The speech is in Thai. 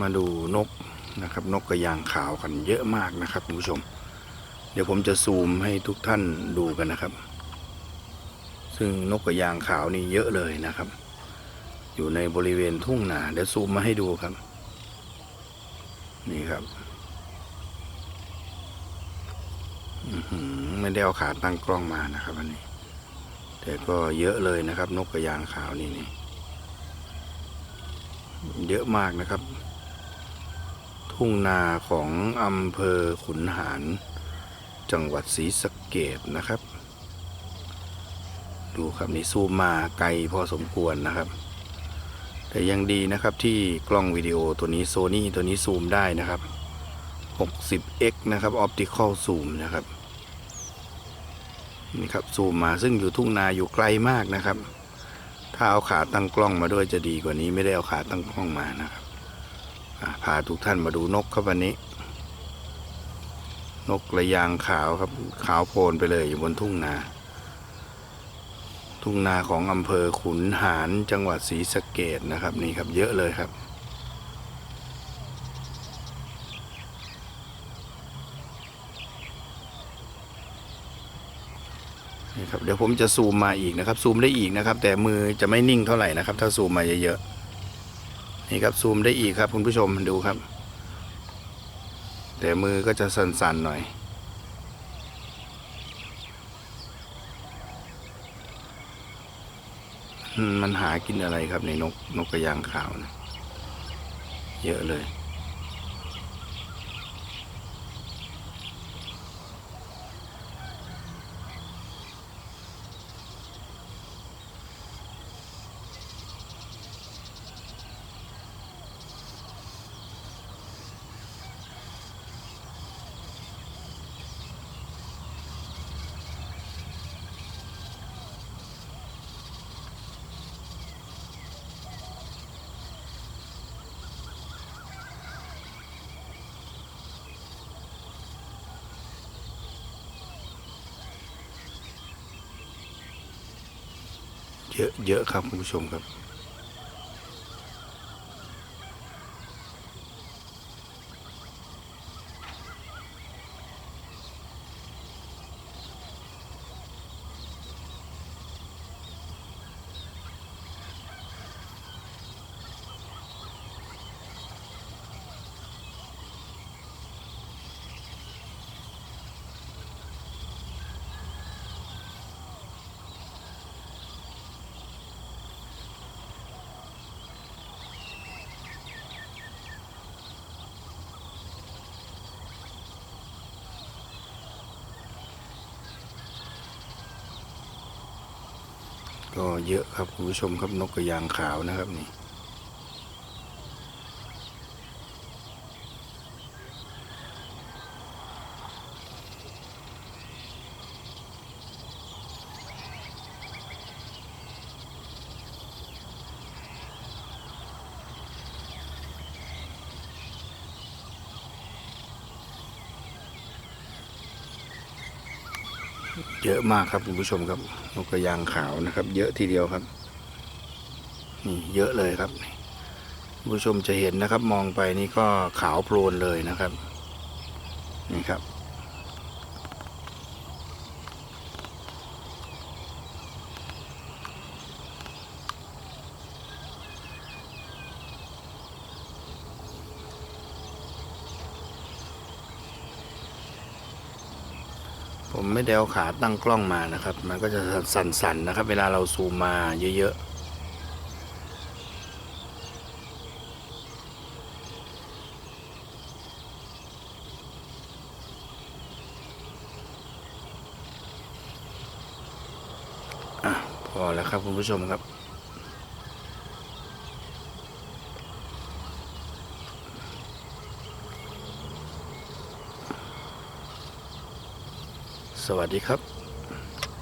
มาดูนกนะครับ นกกระยางขาวกันเยอะมากนะครับคุณผู้ชม เดี๋ยวผมจะซูมให้ทุกท่านดูกันนะครับ ซึ่งนกกระยางขาวนี่เยอะเลยนะครับ อยู่ในบริเวณทุ่งนาเดี๋ยวซูมมาให้ดูครับ นี่ครับไม่ได้เอาขาตั้งกล้องมานะครับอันนี้ แต่ก็เยอะเลยนะครับ นกกระยางขาวนี่นี่เยอะมากนะครับ ทุ่งนาของอำเภอขุนหาร จังหวัดศรีสะเกดนะครับ ดูครับนี่ซูมมาไกลพอสมควรนะครับ แต่ยังดีนะครับที่กล้องวิดีโอตัวนี้โซนี่ตัวนี้ซูมได้นะครับ 60x นะครับออปติคอลซูมนะครับนี่ครับซูมมาซึ่งอยู่ทุ่งนาอยู่ไกลมากนะครับ ถ้าเอาขาตั้งกล้องมาด้วยจะดีกว่านี้ไม่ได้เอาขาตั้งกล้องมานะครับ พาทุกท่านมาดูนกครับวันนี้ นกระยางขาวครับ ขาวโพลนไปเลยอยู่บนทุ่งนา ทุ่งนาของอำเภอขุนหารจังหวัดศรีสะเกดนะครับนี่ครับเยอะเลยครับนี่ครับเดี๋ยวผมจะซูมมาอีกนะครับ ซูมได้อีกนะครับ แต่มือจะไม่นิ่งเท่าไหร่นะครับ ถ้าซูมมาเยอะๆ นี่ครับซูมได้อีกครับ คุณผู้ชมดูครับ แต่มือก็จะสั่นๆหน่อยมมันหากินอะไรครับในนกนกกระยางขาวนะเยอะเลย เยอะเยอะครับคุณผู้ชมครับ ก็เยอะครับคุณผู้ชมครับนกกระยางขาวนะครับนี่ เยอะมากครับคุณผู้ชมครับนกกระยางขาวนะครับ เยอะทีเดียวครับนี่เยอะเลยครับคุณผู้ชมจะเห็นนะครับ มองไปนี่ก็ขาวโพลนเลยนะครับนี่ครับ ผมไม่ได้เอาขาตั้งกล้องมานะครับ มันก็จะสั่นๆนะครับ เวลาเราซูมมาเยอะๆพอแล้วครับคุณผู้ชมครับ สวัสดีครับ